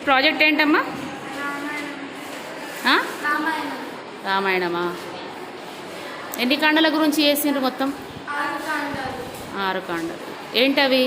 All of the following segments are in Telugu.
ఈ ప్రాజెక్ట్ ఏంటమ్మా? రామాయణమా? ఎన్ని కాండల గురించి చేసిండ్రు మొత్తం? ఆరు కాండాలు. ఆరు కాండలు. ఏంటవి?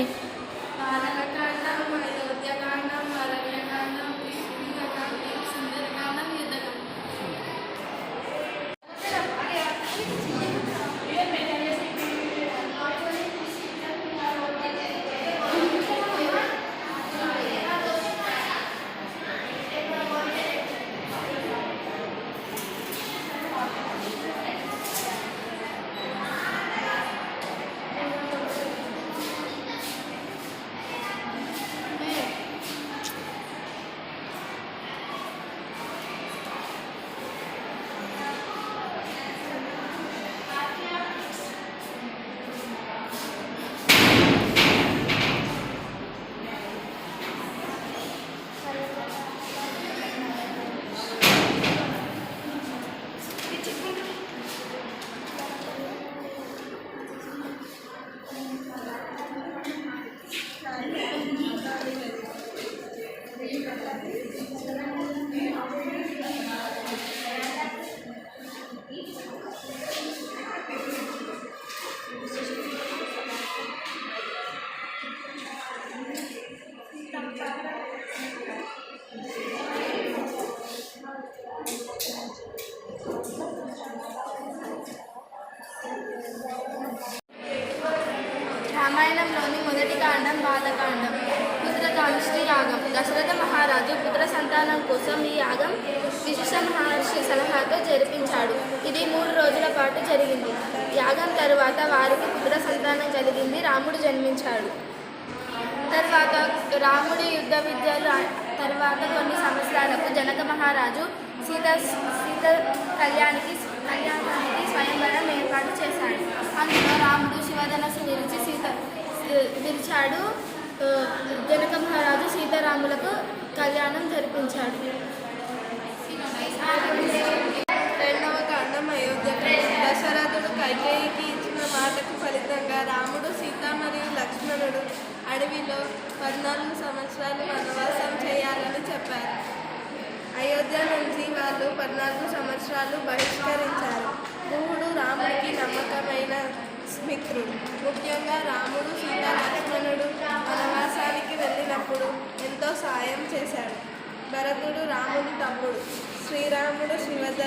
రామాయణంలోని మొదటి కాండం బాలకాండం పుత్రకాంక్షి యాగం. దశరథ మహారాజు పుత్ర సంతానం కోసం ఈ యాగం విశిష్ట మహర్షి సలహాతో జరిపించాడు. ఇది మూడు రోజుల పాటు జరిగింది. యాగం తరువాత వారికి పుత్ర సంతానం కలిగింది రాముడు జన్మించాడు. తర్వాత రాముడి యుద్ధ విద్యలు తర్వాత కొన్ని సంవత్సరాలకు జనక మహారాజు సీత సీత కళ్యాణికి కళ్యాణానికి స్వయంవరం ఏర్పాటు చేశాడు. అందులో రాముడు శివధనస్సు విరిచి సీత విరిచాడు జనక మహారాజు సీతారాములకు కళ్యాణం జరిపించాడు. రెండవ కాండం అయోధ్య దశరథుడు కైకేయికి ఇచ్చిన మాటకు ఫలితంగా రాముడు సీత మరియు లక్ష్మణుడు అడవిలో పద్నాలుగు సంవత్సరాలు వనవాసం చేయాలని చెప్పారు. అయోధ్య నుంచి వాళ్ళు పద్నాలుగు సంవత్సరాలు బహిష్కరించారు. గుహుడు రాముడికి నమ్మకమైన మిత్రుడు ముఖ్యంగా రాముడు సీత లక్ష్మణుడు వనవాసానికి వెళ్ళినప్పుడు ఎంతో సాయం చేశాడు. భరతుడు రాముడి తమ్ముడు. శ్రీరాముడు శివద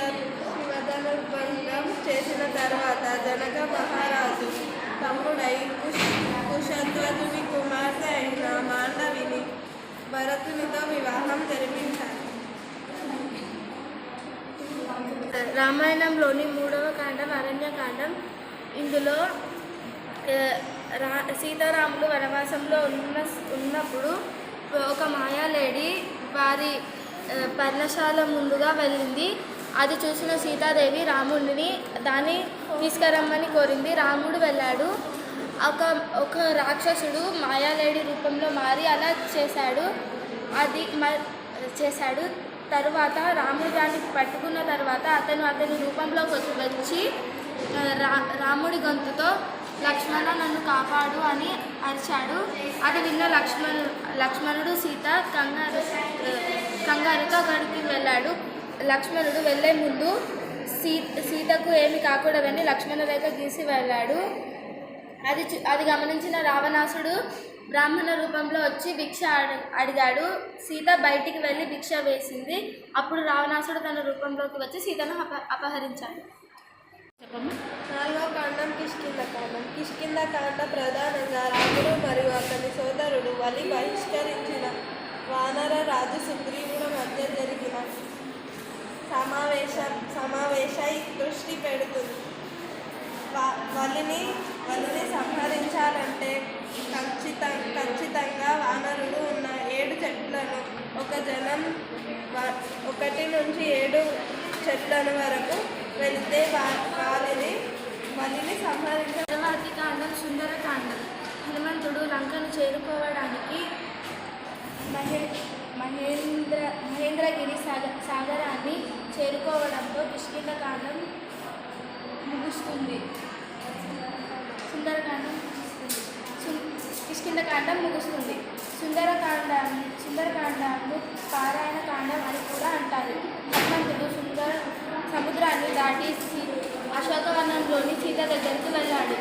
శివధనుబంధం చేసిన తర్వాత జనక మహారాజు తమ్ముడై కుష్ కుశధ్వజుని కుమార్తె అయిన మాండవిని భరతునితో వివాహం జరిపించారు. రామాయణంలోని మూడవ కాండం అరణ్యకాండం. ఇందులో రా సీతారాములు వనవాసంలో ఉన్న ఉన్నప్పుడు ఒక మాయాలేడి వారి పర్ణశాల ముందుగా వెళ్ళింది. అది చూసిన సీతాదేవి రాముడిని దాన్ని తీసుకురమ్మని కోరింది. రాముడు వెళ్ళాడు. ఒక ఒక రాక్షసుడు మాయాలేడి రూపంలో మారి అలా చేశాడు. అది మ- చేశాడు. తరువాత రాముడు దాన్ని పట్టుకున్న తర్వాత అతను అతని రూపంలోకి వచ్చి వచ్చి రా రాముడి గొంతుతో లక్ష్మణ నన్ను కాపాడు అని అరిచాడు. అది విన్న లక్ష్మణు లక్ష్మణుడు సీత కంగారు కంగారుతో అక్కడికి వెళ్ళాడు. లక్ష్మణుడు వెళ్ళే ముందు సీ సీతకు ఏమి కాకూడదని లక్ష్మణ రేఖ గీసి వెళ్ళాడు. అది అది గమనించిన రావణాసుడు బ్రాహ్మణ రూపంలో వచ్చి భిక్ష అడి- అడిగాడు. సీత బయటికి వెళ్ళి భిక్ష వేసింది. అప్పుడు రావణాసుడు తన రూపంలోకి వచ్చి సీతను అప అపహరించాడు. నాలుగో కాండం కిష్కింద కాండం. కిష్కింద కాండ ప్రధానంగా రాముడు మరియు అతని సోదరుడు వలి బహిష్కరించిన వానర రాజు సుగ్రీవుడు మధ్య జరిగిన సమావేశ సమావేశై దృష్టి పెడుతుంది. వలిని వలిని సంహరించాలంటే ఖచ్చిత ఖచ్చితంగా వానరుడు ఉన్న ఏడు చెట్లను ఒక జనం వ- ఒకటి నుంచి ఏడు చెట్లను వరకు వెళితే వా- వారిని వలిని సంహరించ తర్వాతి కాండం సుందరకాండం హనుమంతుడు లంకను చేరుకోవడానికి మహే మహేంద్ర మహేంద్రగిరి సాగ సాగరాన్ని చేరుకోవడంతో కిష్కింద కాండం ముగుస్తుంది. సుందరకాండం ముగుస్తుంది. కిష్కింద కాండం ముగుస్తుంది. సుందరకాండాన్ని సుందరకాండాన్ని పారాయణ కాండం అని కూడా అంటారు. హనుమంతుడు సుందర సముద్రాన్ని దాటి అశోకవనంలోని సీత దగ్గరకు వెళ్ళాడు.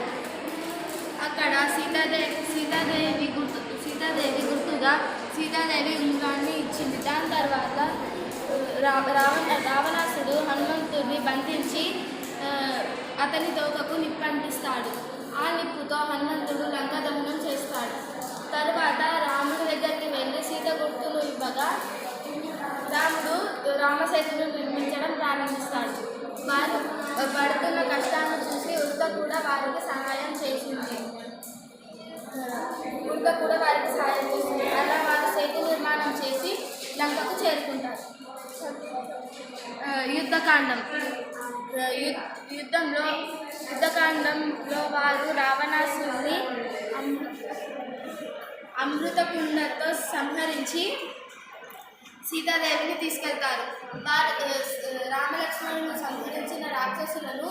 అక్కడ సీతాదేవి సీతాదేవి గుర్తు సీతాదేవి గుర్తుగా సీతాదేవి ఉంగాన్ని ఇచ్చింది. దాని తర్వాత రా రావణ రావణాసుడు హనుమంతుడిని బంధించి అతని తోకకు నిప్పంటిస్తాడు. ఆ నిప్పుతో హనుమంతుడు లంకా దహనం చేస్తాడు తర్వాత రాముడి దగ్గరికి వెళ్ళి సీత గుర్తును ఇవ్వగా రాముడు రామసేతును నిర్మించడం ప్రారంభిస్తాడు. వారు పడుతున్న కష్టాలను చూసి ఉత్త కూడా వారికి సహాయం చేసింది ఉత్త కూడా వారికి సహాయం చేసింది అలా వారు సేతు నిర్మాణం చేసి లంకకు చేరుకుంటారు. యుద్ధకాండం. యుద్ధంలో యుద్ధకాండంలో వారు రావణాసుని అమృత అమృతకుండంతో సంహరించి సీతాదేవిని తీసుకెళ్తారు. వారు రామలక్ష్మణులను సంహరించిన రాక్షసులను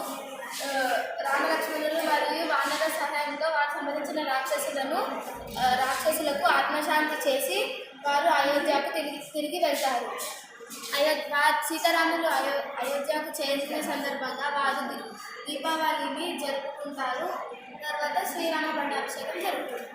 రామలక్ష్మణులు మరియు వానర సహాయంతో వారు సంహరించిన రాక్షసులను రాక్షసులకు ఆత్మశాంతి చేసి వారు అయోధ్యకు తిరిగి తిరిగి వెళ్తారు. అయో సీతారాములు అయో అయోధ్యకు చేరిన సందర్భంగా వారు దీపావళిని జరుపుకుంటారు. తర్వాత శ్రీరామ పండాభిషేకం జరుగుతుంది